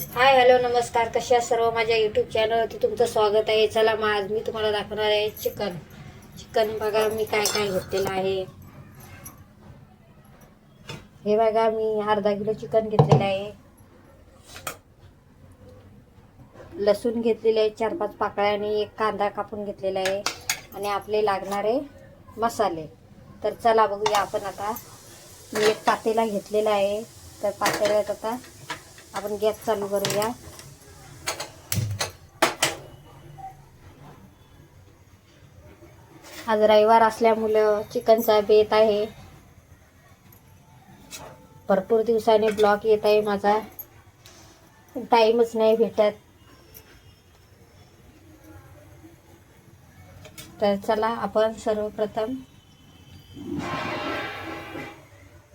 Hi hello नमस्कार. कशा सर्व? माझ्या यूट्यूब चॅनलवरती तुमचं स्वागत आहे. चला मग आज मी तुम्हाला दाखवणार आहे चिकन. चिकन बघा मी काय काय घेतलेलं आहे. हे बघा मी अर्धा किलो चिकन घेतलेलं आहे. लसूण घेतलेले आहे चार पाच पाकळ्या आणि एक कांदा कापून घेतलेला आहे. आणि आपले लागणारे मसाले. तर चला बघूया आपण आता. मी एक पातेला घेतलेला आहे. तर पातेल्यात आता आपण गॅस चालू करूया. आज रविवार असल्यामुळं चिकनचा बेत आहे. भरपूर दिवसाने ब्लॉक येत आहे माझा. टाईमच नाही भेटत. तर चला आपण सर्वप्रथम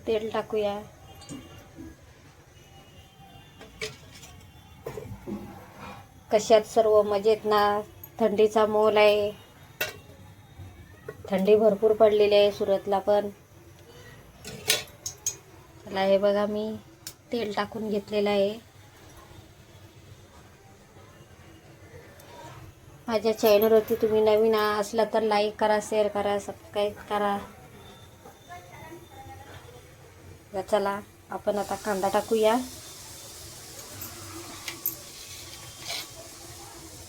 तेल टाकूया. कशात सर्व मजेत ना? थंडीचा मोल आहे. थंडी भरपूर पडलेली आहे सुरतला पण. चला हे बघा मी तेल टाकून घेतलेलं आहे. माझ्या चॅनलवरती तुम्ही नवीन असला तर लाईक करा शेअर करा सबस्क्राईब करा. चला आपण आता कांदा टाकूया.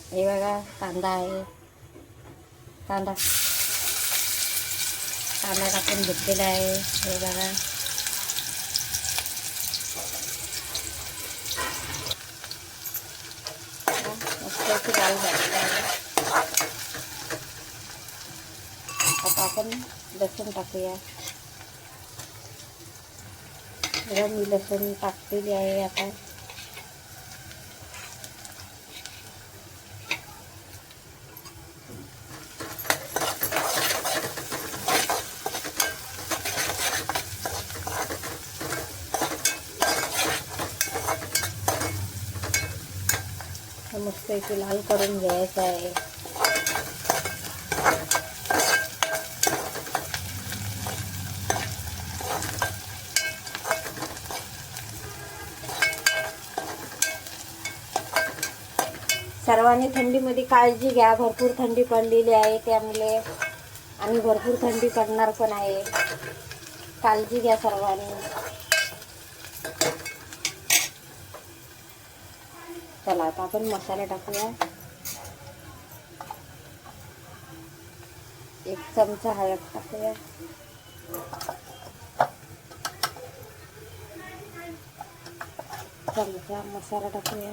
हे बघा कांदा आहे कांदा कांदा टाकून घेतलेला आहे हे बघा मस्त अशी डाळ झालेली आहे आता आपण लसूण टाकूया बघा मी लसूण टाकलेली आहे आता मस्त इथे लाल करून घ्यायचं आहे. सर्वांनी थंडीमध्ये काळजी घ्या. भरपूर थंडी पडलेली आहे त्यामुळे आणि भरपूर थंडी पडणार पण आहे. काळजी घ्या सर्वांनी. चला आता आपण मसाला टाकूया. एक चमचा हळद टाकूया. चमचा मसाला टाकूया.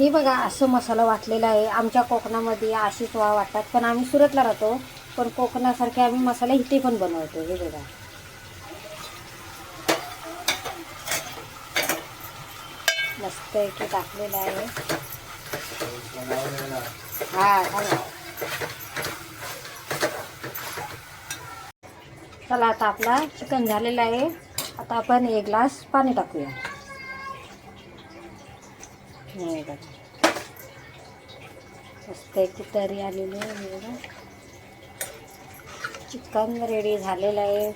हे बघा असं मसाला वाटलेला आहे. आमच्या कोकणामध्ये अशीच वा वाटतात पण आम्ही सुरतला राहतो. पण कोकणासारखे आम्ही मसाले इथे पण बनवतो हे बघा. मस्त इथे टाकलेलं आहे. हा. चला आता आपला चिकन झालेला आहे. आता आपण एक ग्लास पाणी टाकूया. नाही बघा मस्त एक तरी आलेली आहे बघा चिकन रेडी झालेलं आहे.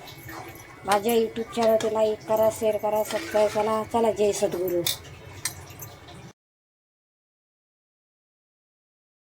माझ्या यूट्यूब चॅनल लाईक करा शेअर करा सबस्क्राईब करा. चला जय सद्गुरू.